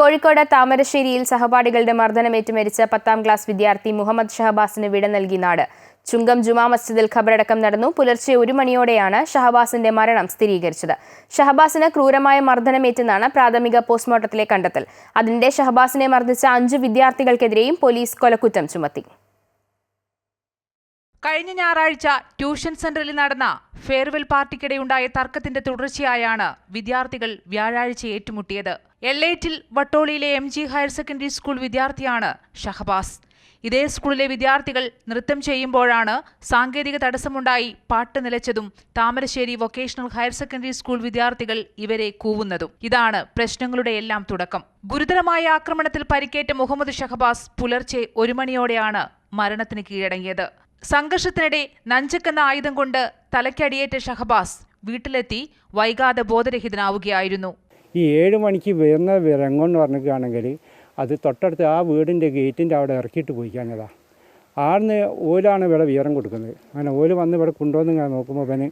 കോഴിക്കോട് താമരശ്ശേരിയിൽ സഹപാഠികളുടെ മർദ്ദനമേറ്റ് മരിച്ച പത്താം ക്ലാസ് വിദ്യാർത്ഥി മുഹമ്മദ് ഷഹബാസിന് വിട നൽകി നാട്. ചുങ്കം ജുമാ മസ്ജിദിൽ ഖബറടക്കം നടന്നു. പുലർച്ചെ ഒരു മണിയോടെയാണ് ഷഹബാസിന്റെ മരണം സ്ഥിരീകരിച്ചത്. ഷഹബാസിന് ക്രൂരമായ മർദ്ദനമേറ്റെന്നാണ് പ്രാഥമിക പോസ്റ്റ്മോർട്ടത്തിലെ കണ്ടെത്തൽ. അതിനിടെ ഷഹബാസിനെ മർദ്ദിച്ച അഞ്ചു വിദ്യാർത്ഥികൾക്കെതിരെയും പോലീസ് കൊലക്കുറ്റം ചുമത്തി. കഴിഞ്ഞ ഞായറാഴ്ച ട്യൂഷൻ സെന്ററിൽ നടന്ന ഫെയർവെൽ പാർട്ടിക്കിടെയുണ്ടായ തർക്കത്തിന്റെ തുടർച്ചയായാണ് വിദ്യാർത്ഥികൾ വ്യാഴാഴ്ച ഏറ്റുമുട്ടിയത്. എല്ലേറ്റിൽ വട്ടോളിയിലെ M G higher secondary school വിദ്യാർത്ഥിയാണ് ഷഹബാസ്. ഇതേ സ്കൂളിലെ വിദ്യാർത്ഥികൾ നൃത്തം ചെയ്യുമ്പോഴാണ് സാങ്കേതിക തടസ്സമുണ്ടായി പാട്ട് നിലച്ചതും Thamarassery vocational higher secondary school വിദ്യാർത്ഥികൾ ഇവരെ കൂവുന്നതും. ഇതാണ് പ്രശ്നങ്ങളുടെ എല്ലാം തുടക്കം. ഗുരുതരമായ ആക്രമണത്തിൽ പരിക്കേറ്റ മുഹമ്മദ് ഷഹബാസ് പുലർച്ചെ ഒരു മണിയോടെയാണ് മരണത്തിന് കീഴടങ്ങിയത്. സംഘർഷത്തിനിടെ നഞ്ചക്കെന്ന ആയുധം കൊണ്ട് തലയ്ക്കടിയേറ്റ ഷഹബാസ് വീട്ടിലെത്തി വൈകാതെ ബോധരഹിതനാവുകയായിരുന്നു. ഈ ഏഴ് മണിക്ക് വരുന്ന എന്ന് പറഞ്ഞിട്ടാണെങ്കിൽ അത് തൊട്ടടുത്ത് ആ വീടിന്റെ ഗേറ്റിന്റെ അവിടെ ഇറക്കിയിട്ട് പോയി കഴിഞ്ഞതാ ആടുന്ന് ഓലാണ് ഇവിടെ വിയറം കൊടുക്കുന്നത്. അങ്ങനെ ഓൽ വന്ന് ഇവിടെ കൊണ്ടുവന്ന് നോക്കുമ്പോൾ ഇവന്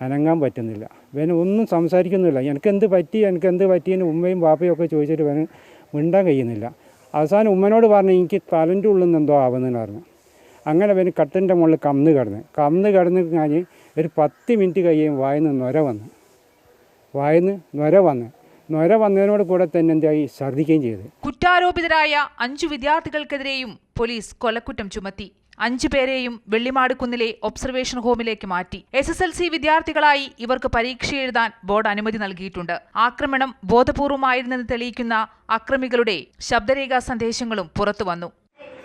അനങ്ങാൻ പറ്റുന്നില്ല. ഇവന് ഒന്നും സംസാരിക്കുന്നില്ല. എനിക്ക് എന്ത് പറ്റി? എനിക്ക് എന്ത് പറ്റിയെന്ന് ഉമ്മയും ബാപ്പയും ഒക്കെ ചോദിച്ചിട്ട് ഇവന് മിണ്ടാൻ കഴിയുന്നില്ല. അവസാനം ഉമ്മനോട് പറഞ്ഞു എനിക്ക് തലന്റെ ഉള്ളിൽ നിന്ന് എന്തോ ആവുന്നതെന്ന് പറഞ്ഞു. അങ്ങനെ ഇവന് കട്ടിന്റെ മുകളിൽ കന്ന് കിടന്ന്. കന്ന് കിടന്ന് കഴിഞ്ഞ് ഒരു പത്ത് മിനിറ്റ് കഴിയും വായന്ന് നൊര വന്ന്. വായന്ന് നൊര വന്ന്. നൊര വന്നതിനോട് കൂടെ തന്നെ എന്തായി ഛർദ്ദിക്കുകയും ചെയ്ത്. കുറ്റാരോപിതരായ അഞ്ചു വിദ്യാർത്ഥികൾക്കെതിരെയും പോലീസ് കൊലക്കുറ്റം ചുമത്തി. അഞ്ചു പേരെയും വെള്ളിമാട് കുന്നിലെ ഒബ്സർവേഷൻ ഹോമിലേക്ക് മാറ്റി. എസ് എസ് എൽ സി വിദ്യാർത്ഥികളായി ഇവർക്ക് പരീക്ഷ എഴുതാൻ ബോർഡ് അനുമതി നൽകിയിട്ടുണ്ട്. ആക്രമണം ബോധപൂർവമായിരുന്നെന്ന് തെളിയിക്കുന്ന അക്രമികളുടെ ശബ്ദരേഖാ സന്ദേശങ്ങളും പുറത്തുവന്നു.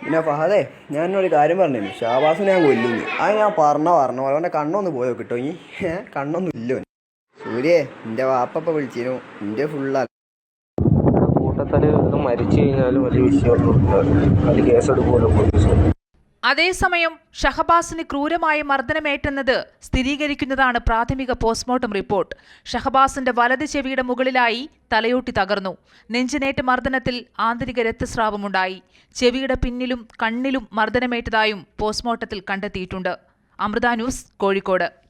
പിന്നെ ഫഹദേ ഞാൻ ഒരു കാര്യം പറഞ്ഞു ഷാബാസിനെ ഞാൻ കൊല്ലുന്നു. അത് ഞാൻ പറഞ്ഞ പറഞ്ഞ പോലെ അവന്റെ കണ്ണൊന്ന് പോയോ കിട്ടോ ഇനി. കണ്ണൊന്നും ഇല്ലോ സൂര്യേ എന്റെ വാപ്പപ്പ വിളിച്ചിരുന്നു. എന്റെ ഫുള്ളാ കൂട്ടത്തിൽ ഇത് മരിച്ചു കഴിഞ്ഞാലും വലിയ വിഷയമൊന്നും കേസെടുക്കുമല്ലോ പോലീസ്. അതേസമയം ഷഹബാസിന് ക്രൂരമായ മർദ്ദനമേറ്റെന്നത് സ്ഥിരീകരിക്കുന്നതാണ് പ്രാഥമിക പോസ്റ്റ്മോർട്ടം റിപ്പോർട്ട്. ഷഹബാസിന്റെ വലത് ചെവിയുടെ മുകളിലായി തലയോട്ടി തകർന്നു. നെഞ്ചിനേറ്റ മർദ്ദനത്തിൽ ആന്തരിക രക്തസ്രാവമുണ്ടായി. ചെവിയുടെ പിന്നിലും കണ്ണിലും മർദ്ദനമേറ്റതായും പോസ്റ്റ്മോർട്ടത്തിൽ കണ്ടെത്തിയിട്ടുണ്ട്. അമൃത ന്യൂസ് കോഴിക്കോട്.